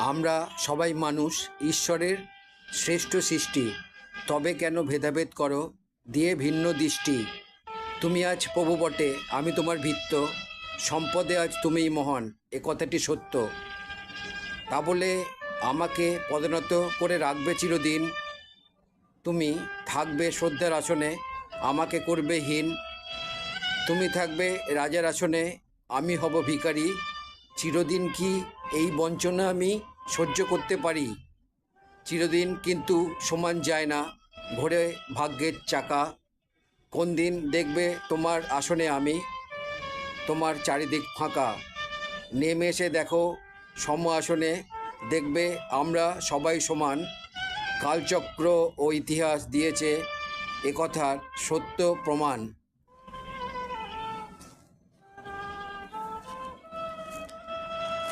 আমরা সবাই মানুষ, ঈশ্বরের শ্রেষ্ঠ সৃষ্টি। তবে কেন ভেদাভেদ করো? দিয়ে ভিন্ন দৃষ্টি। তুমি আজ প্রভু বটে, আমি তোমার ভিত্ত সম্পদে আজ তুমিই মহান, এ কথাটি সত্য। তা বলে আমাকে পদোন্নত করে রাখবে চিরদিন। তুমি থাকবে শ্রদ্ধার আসনে, আমাকে করবে হীন। তুমি থাকবে রাজার আসনে, আমি হব ভিখারি। চিরদিন কি এই বঞ্চনা আমি সহ্য করতে পারি। চিরদিন কিন্তু সমান যায় না। ঘোরে ভাগ্যের চাকা। কোন দিন দেখবে তোমার আসনে আমি? তোমার চারিদিক ফাঁকা। নেমে এসে দেখো, সম আসনে দেখবে আমরা সবাই সমান। কালচক্র ও ইতিহাস দিয়েছে একথার সত্য প্রমাণ।